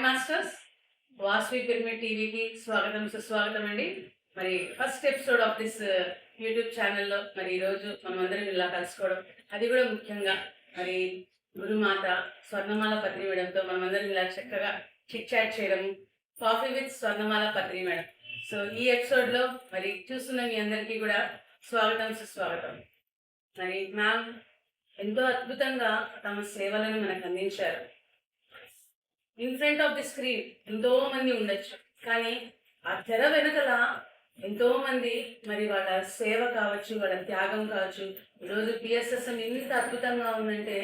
Hi masters Vasvi pyramid టీవీకి స్వాగతం సుస్వాగతం అండి. మరి first episode of this YouTube ఛానల్లో మరి ఈరోజు మనమందరం ఇలా కలుసుకోవడం. అది కూడా ముఖ్యంగా మరి గురుమాత స్వర్ణమాల పత్రి మేడంతో మనమందరం ఇలా చక్కగా చిట్ చాట్ చేయడం coffee with Swarnamala Patri madam. So ఈ ఎపిసోడ్లో మరి చూస్తున్న మీ అందరికీ కూడా స్వాగతం సుస్వాగతం. మరి మ్యామ్ ఎంతో అద్భుతంగా తమ సేవలను మనకు అందించారు. In front of the screen ఎంతో మంది ఉండొచ్చు. కానీ ఆ తెర వెనకల ఎంతో మంది మరి వాళ్ళ సేవ కావచ్చు వాళ్ళ త్యాగం కావచ్చు. ఈరోజు పిఎస్ఎస్ఎం ఇంత అద్భుతంగా ఉందంటే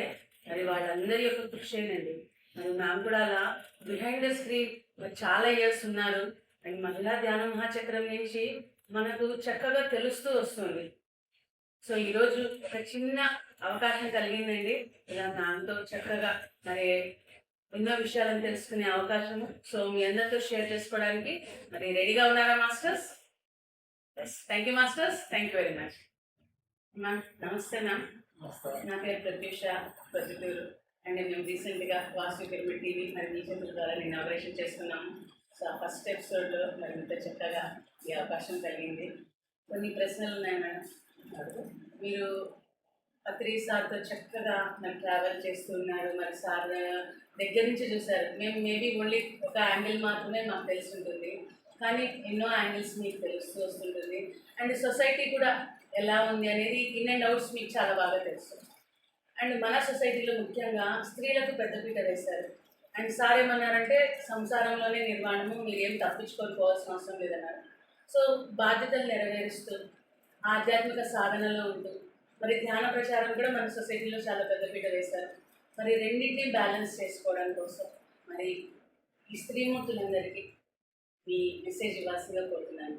మరి వాళ్ళందరి యొక్క కృషేనండి. మరి మ్యామ్ కూడా అలా బిహైండ్ ద స్క్రీన్ మరి చాలా ఇయర్స్ ఉన్నారు. అండ్ మహిళా ధ్యాన మహాచక్రం నుంచి మనకు చక్కగా తెలుస్తూ వస్తుంది. సో ఈరోజు ఒక చిన్న అవకాశం కలిగిందండి. ఇలా దాంతో చక్కగా మరి ఎన్నో విషయాలను తెలుసుకునే అవకాశము. సో మీ అందరితో షేర్ చేసుకోవడానికి మరి రెడీగా ఉన్నారా masters? Yes thank you masters. Thank you very much ma'am నమస్తే మ్యామ్ నా పేరు ప్రత్యూష ప్రొద్దుటూరు. అండ్ మేము రీసెంట్గా వాసు పిరమిడ్ టీవీ మరి మీ చేతుల ద్వారా నేను ఇనాగరేషన్ చేసుకున్నాము. సో ఆ ఫస్ట్ ఎపిసోడ్లో మరి ఇంత చక్కగా ఈ అవకాశం కలిగింది. కొన్ని ప్రశ్నలు ఉన్నాయి మేడం మీరు పత్రి సార్తో చక్కగా మరి ట్రావెల్ చేస్తున్నారు. మరి సార్ దగ్గర నుంచి చూసారు మేము మేబీ ఓన్లీ ఒక యాంగిల్ మాత్రమే మాకు తెలిసి ఉంటుంది కానీ ఎన్నో యాంగిల్స్ మీకు తెలుస్తూ వస్తుంటుంది. అండ్ సొసైటీ కూడా ఎలా ఉంది అనేది ఇన్ అండ్ అవుట్స్ మీకు చాలా బాగా తెలుసు. అండ్ మన సొసైటీలో ముఖ్యంగా స్త్రీలకు పెద్దపీట వేశారు. అండ్ సార్ ఏమన్నారంటే సంసారంలోనే నిర్మాణము మీరేం తప్పించుకొని పోవాల్సిన అవసరం లేదన్నారు. సో బాధ్యతలు నెరవేరుస్తూ ఆధ్యాత్మిక సాధనలో ఉంటూ మరి ధ్యాన ప్రచారం కూడా మన సొసైటీలో చాలా పెద్దపీట వేశారు. మరి రెండింటిని బ్యాలెన్స్ చేసుకోవడం కోసం మరి ఈ స్త్రీమూర్తులందరికీ మీ మెసేజ్ ఇవ్వాల్సిందిగా కోరుతున్నాను.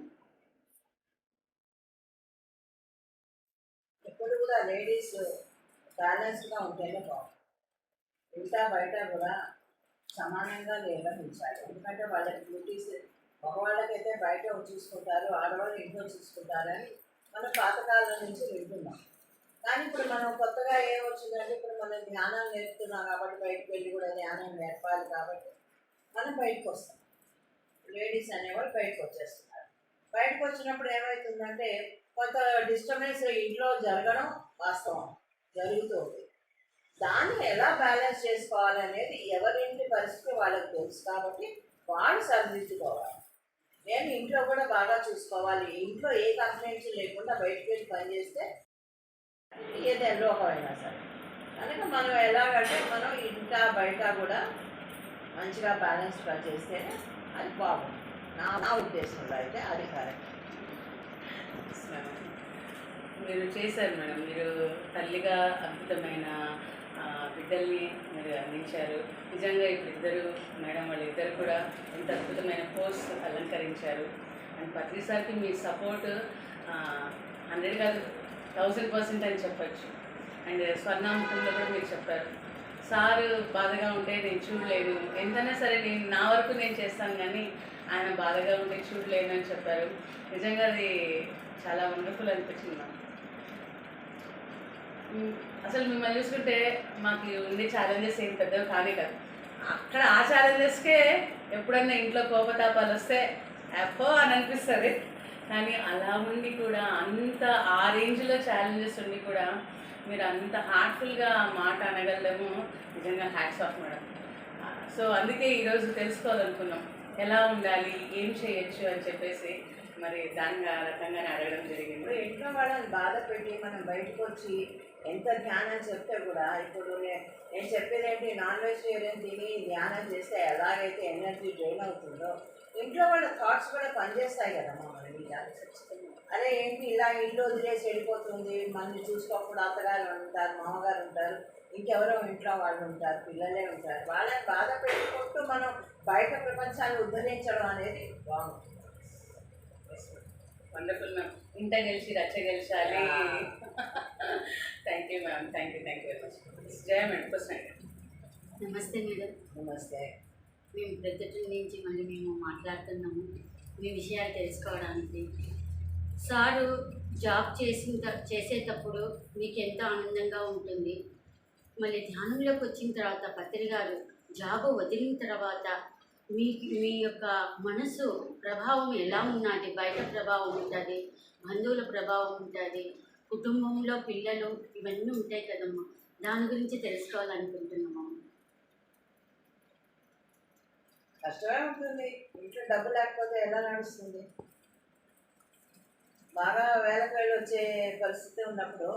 ఎప్పుడు కూడా లేడీస్ బ్యాలెన్స్డ్గా ఉంటేనే బాగుంది ఇంత బయట కూడా సమానంగా నిర్వహించాలి. ఎందుకంటే వాళ్ళకి డ్యూటీస్ మగవాళ్ళకైతే బయట చూసుకుంటారు ఆడవాళ్ళు ఇంట్లో చూసుకుంటారని మనం పాతకాలం నుంచి వింటున్నాం. ఇప్పుడు మనం కొత్తగా ఏం వచ్చిందంటే ఇప్పుడు మనం ధ్యానం నేర్పుతున్నాం కాబట్టి బయటకు వెళ్ళి కూడా ధ్యానం నేర్పాలి కాబట్టి మనం బయటకు వస్తాం. లేడీస్ అనేవాళ్ళు బయటకు వచ్చేస్తున్నారు. బయటకు వచ్చినప్పుడు ఏమవుతుందంటే కొంత డిస్టర్బెన్స్ ఇంట్లో జరగడం వాస్తవం జరుగుతుంది. దాన్ని ఎలా బ్యాలెన్స్ చేసుకోవాలనేది ఎవరింటి పరిస్థితి వాళ్ళకి తెలుసు కాబట్టి వాళ్ళు సరిదిద్దుకోవాలి. నేను ఇంట్లో కూడా బాగా చూసుకోవాలి. ఇంట్లో ఏ కంప్లైంట్స్ లేకుండా బయటకు వెళ్ళి పనిచేస్తే ఏదైనా లోకమైనా సరే. కనుక మనం ఎలాగంటే మనం ఇంట బయట కూడా మంచిగా బ్యాలెన్స్గా చేస్తేనే అది బాగుంది నా నా ఉద్దేశంలో అయితే అది కరెక్ట్ మీరు చేశారు మేడం. మీరు తల్లిగా అద్భుతమైన బిడ్డల్ని మీరు అందించారు. నిజంగా ఇప్పుడు ఇద్దరు మేడం వాళ్ళిద్దరు కూడా ఎంత అద్భుతమైన పోస్ట్ అలంకరించారు. అండ్ ప్రతిసారికి మీ సపోర్ట్ హండ్రెడ్ కాదు థౌజండ్ పర్సెంట్ అని చెప్పచ్చు. అండ్ స్వర్ణాముఖంలో కూడా మీరు చెప్పారు. సార్ బాధగా ఉంటే నేను చూడలేను. ఎంతైనా సరే నేను నా వరకు నేను చేస్తాను కానీ ఆయన బాధగా ఉంటే చూడలేను అని చెప్పారు. నిజంగా అది చాలా వండర్ఫుల్ అనిపించింది నాకు. అసలు మిమ్మల్ని చూసుకుంటే మాకు ఉండే ఛాలెంజెస్ ఏం పెద్దవి కానీ కాదు. అక్కడ ఆ ఛాలెంజెస్కే ఎప్పుడన్నా ఇంట్లో కోపతాపాలు వస్తే అప్పో అని అనిపిస్తుంది. కానీ అలా ఉండి కూడా అంత ఆ రేంజ్లో ఛాలెంజెస్ ఉండి కూడా మీరు అంత హార్ట్ఫుల్గా మాట అనగలము. నిజంగా హ్యాట్స్ ఆఫ్ మేడం సో అందుకే ఈరోజు తెలుసుకోవాలనుకున్నాం. ఎలా ఉండాలి? ఏం చేయొచ్చు అని చెప్పేసి మరి దానిగా రకంగానే అడగడం జరిగింది. ఇంట్లో వాళ్ళని బాధ పెట్టి మనం బయటకు వచ్చి ఎంత ధ్యానం చెప్తే కూడా ఇప్పుడు నేను చెప్పేది ఏంటి నాన్ వెజిటేరియన్ తిని ధ్యానం చేస్తే ఎలాగైతే ఎనర్జీ డ్రైన్ అవుతుందో ఇంట్లో వాళ్ళ థాట్స్ కూడా పనిచేస్తాయి కదా మమ్మల్ని అదే ఏంటి ఇలా ఇల్లు వదిలేసి వెళ్ళిపోతుంది మనల్ని చూసుకోకుండా అత్తగారు ఉంటారు మామగారు ఉంటారు ఇంకెవరో ఇంట్లో వాళ్ళు ఉంటారు పిల్లలే ఉంటారు. వాళ్ళని బాధ పెట్టుకుంటూ మనం బయట ప్రపంచాన్ని ఉద్ధరించడం అనేది బాగుంటుంది. వండర్ఫుల్ మ్యామ్ ఇంట గెలిచి రచ్చ గెలిచాలి. Thank you ma'am thank you thank you very much Jaya madam ప్రశ్న నమస్తే మేడం. నమస్తే. మేము ప్రొద్దుటి నుంచి మళ్ళీ మేము మాట్లాడుతున్నాము మీ విషయాలు తెలుసుకోవడానికి. సారు జాబ్ చేసిన చేసేటప్పుడు మీకు ఎంతో ఆనందంగా ఉంటుంది. మళ్ళీ ధ్యానంలోకి వచ్చిన తర్వాత పత్రి గారు జాబ్ వదిలిన తర్వాత మీ మీ యొక్క మనసు ప్రభావం ఎలా ఉన్నది బయట ప్రభావం ఉంటుంది బంధువుల ప్రభావం ఉంటుంది కుటుంబంలో పిల్లలు ఇవన్నీ ఉంటాయి కదమ్మా. దాని గురించి తెలుసుకోవాలనుకుంటున్నాము. కష్టమే ఉంటుంది ఇంట్లో డబ్బు లేకపోతే ఎలా నడుస్తుంది? బాగా వేలకు వేలు వచ్చే పరిస్థితి ఉన్నప్పుడు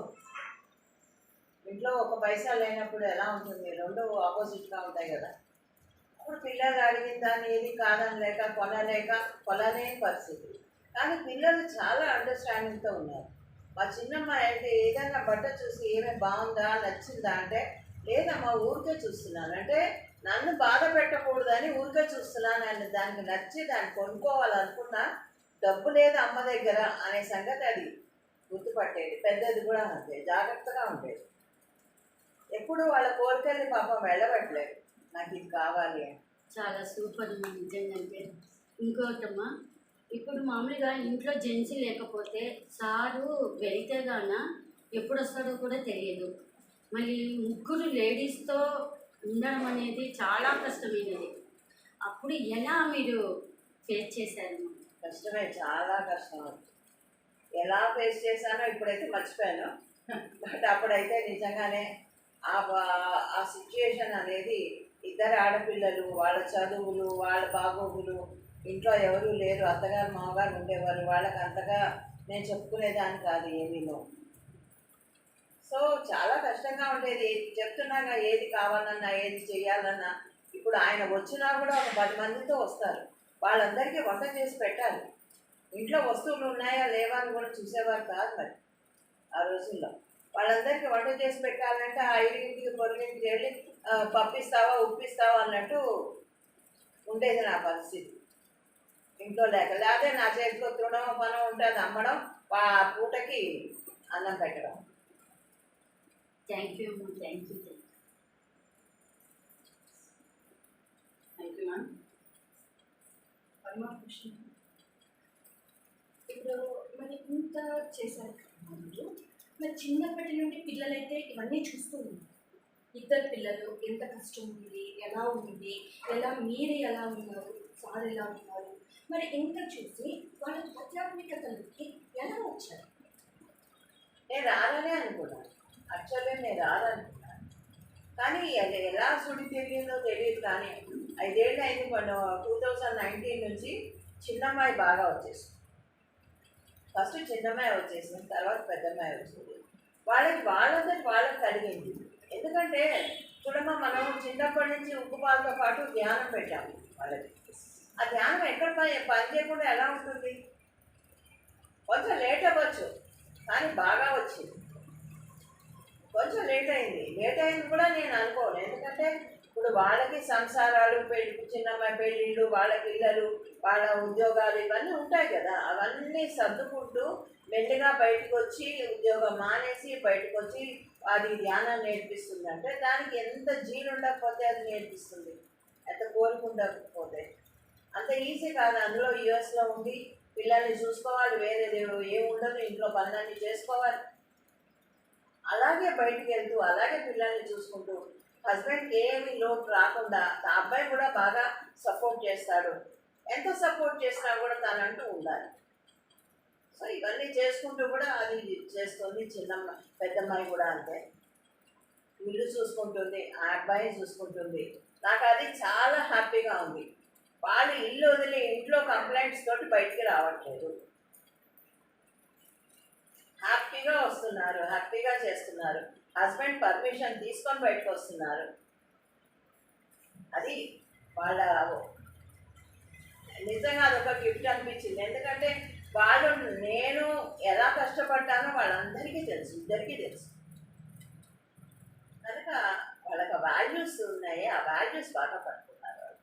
ఇంట్లో ఒక పైసా లేనప్పుడు ఎలా ఉంటుంది? రెండు ఆపోజిట్గా ఉంటాయి కదా. అప్పుడు పిల్లలు అడిగిన దాన్ని ఏది కాదని లేక కొనలేక కొనలేని పరిస్థితి. కానీ పిల్లలు చాలా అండర్స్టాండింగ్తో ఉన్నారు. మా చిన్నమ్మాయి అయితే ఏదైనా బట్ట చూసి ఏమేమి బాగుందా? నచ్చిందా? అంటే లేదమ్మా ఊరికే చూస్తున్నాను. అంటే నన్ను బాధ పెట్టకూడదని ఊరికే చూస్తున్నాను అని దానికి నచ్చి దాన్ని కొనుక్కోవాలనుకున్నా డబ్బు లేదు అమ్మ దగ్గర అనే సంగతి అది గుర్తుపట్టేది. పెద్దది కూడా అంతే జాగ్రత్తగా ఉండేది. ఎప్పుడు వాళ్ళ కోరికల్ని పాపం వెళ్ళబట్టలేదు. నాకు ఇది కావాలి అని. చాలా సూపర్ నిజంగా అంటే ఇంకోటమ్మా ఇప్పుడు మామూలుగా ఇంట్లో జెన్సీ లేకపోతే సారు వెళితే గాన ఎప్పుడు వస్తాడో కూడా తెలియదు. మళ్ళీ ముగ్గురు లేడీస్తో ఉండడం అనేది చాలా కష్టమైనది. అప్పుడు ఎలా మీరు ఫేస్ చేశారు? కష్టమే చాలా కష్టం. ఎలా ఫేస్ చేశానో ఇప్పుడైతే మర్చిపోయాను. బట్ అప్పుడైతే నిజంగానే ఆ ఆ సిచ్యుయేషన్ అనేది ఇద్దరు ఆడపిల్లలు వాళ్ళ చదువులు వాళ్ళ బాగోగులు ఇంట్లో ఎవరూ లేరు అత్తగారు మామగారు ఉండేవారు వాళ్ళకి అంతగా నేను చెప్పుకునేదాన్ని కాదు ఏమీనో. సో చాలా కష్టంగా ఉండేది. చెప్తున్నాగా ఏది కావాలన్నా ఏది చేయాలన్నా ఇప్పుడు ఆయన వచ్చినా కూడా ఒక పది మందితో వస్తారు. వాళ్ళందరికీ వంట చేసి పెట్టాలి. ఇంట్లో వస్తువులు ఉన్నాయా లేవా అని కూడా చూసేవారు కాదు మరి ఆ రోజుల్లో. వాళ్ళందరికీ వంట చేసి పెట్టాలంటే ఆ ఐదింటికి పొరుగింటికి వెళ్ళి పప్పిస్తావా ఉప్పిస్తావా అన్నట్టు ఉండేది నా పరిస్థితి. ఇంట్లో లేక లేకపోతే నా చేతిలో తృణం పనం ఉంటుంది అమ్మడం ఆ పూటకి అన్నం పెట్టడం. థ్యాంక్ యూ అమ్మా thank you thank thank you ma'am Paramakrishna ఇప్పుడు మరి ఇంత చేశారు మీరు. మరి చిన్నప్పటి నుండి పిల్లలైతే ఇవన్నీ చూస్తూ ఉన్నారు. ఇద్దరు పిల్లలు ఎంత కష్టం ఉంది ఎలా ఉంది ఎలా మీరు ఎలా ఉన్నారు సార్ ఎలా ఉన్నారు. మరి ఇంత చూసి వాళ్ళ ఆధ్యాత్మికతలోకి ఎలా వచ్చారు? నేను రాననే అనుకున్నాను. యాక్చువల్లీ నేను రాదనుకున్నాను. కానీ అది ఎలా సుడి తిరిగిందో తెలియదు కానీ ఐదేళ్ళు అయింది మన టూ థౌజండ్ నైన్టీన్ నుంచి చిన్నమ్మాయి బాగా వచ్చేసింది. ఫస్ట్ చిన్నమ్మాయి వచ్చేసింది తర్వాత పెద్దమ్మాయి వచ్చింది వాళ్ళకి వాళ్ళందరికి వాళ్ళకి కలిగింది ఎందుకంటే చూడమ్మా మనం చిన్నప్పటి నుంచి ఉప్పు పాలతో పాటు ధ్యానం పెట్టాము వాళ్ళకి. ఆ ధ్యానం ఎక్కడ పని పని చేయకుండా ఎలా ఉంటుంది? కొంచెం లేట్ అవ్వచ్చు కానీ బాగా వచ్చింది. కొంచెం లేట్ అయింది. లేట్ అయింది కూడా నేను అనుకోను. ఎందుకంటే ఇప్పుడు వాళ్ళకి సంసారాలు పెళ్ళి చిన్నమ్మాయి పెళ్ళిళ్ళు వాళ్ళ పిల్లలు వాళ్ళ ఉద్యోగాలు ఇవన్నీ ఉంటాయి కదా. అవన్నీ సర్దుకుంటూ మెల్లిగా బయటకు వచ్చి ఉద్యోగం మానేసి బయటకు వచ్చి అది ధ్యానం నేర్పిస్తుంది. అంటే దానికి ఎంత జీలు ఉండకపోతే అది నేర్పిస్తుంది. ఎంత కోరిక ఉండకపోతే. అంత ఈజీ కాదు. అందులో యుఎస్లో ఉండి పిల్లల్ని చూసుకోవాలి. వేరే దేవుడు ఏం ఉండదు. ఇంట్లో పనులన్నీ చేసుకోవాలి. అలాగే బయటికి వెళ్తూ అలాగే పిల్లల్ని చూసుకుంటూ హస్బెండ్కి ఏమి లోటు రాకుండా ఆ అబ్బాయి కూడా బాగా సపోర్ట్ చేస్తాడు. ఎంత సపోర్ట్ చేసినా కూడా తనంటూ ఉండాలి. సో ఇవన్నీ చేసుకుంటూ కూడా అది చేస్తుంది చిన్నమ్మ పెద్దమ్మాయి కూడా అంతే. ఇల్లు చూసుకుంటుంది ఆ అబ్బాయి చూసుకుంటుంది. నాకు అది చాలా హ్యాపీగా ఉంది. వాళ్ళు ఇల్లు వదిలి ఇంట్లో కంప్లైంట్స్ తోటి బయటికి రావట్లేదు. హ్యాపీగా వస్తున్నారు హ్యాపీగా చేస్తున్నారు. హస్బెండ్ పర్మిషన్ తీసుకొని బయటకు వస్తున్నారు. అది వాళ్ళ నిజంగా అదొక గిఫ్ట్ అనిపించింది. ఎందుకంటే వాళ్ళు నేను ఎలా కష్టపడ్డానో వాళ్ళందరికీ తెలుసు ఇద్దరికీ తెలుసు. కనుక వాళ్ళకి వాల్యూస్ ఉన్నాయి ఆ వాల్యూస్ బాగా పడుతున్నారు వాళ్ళు.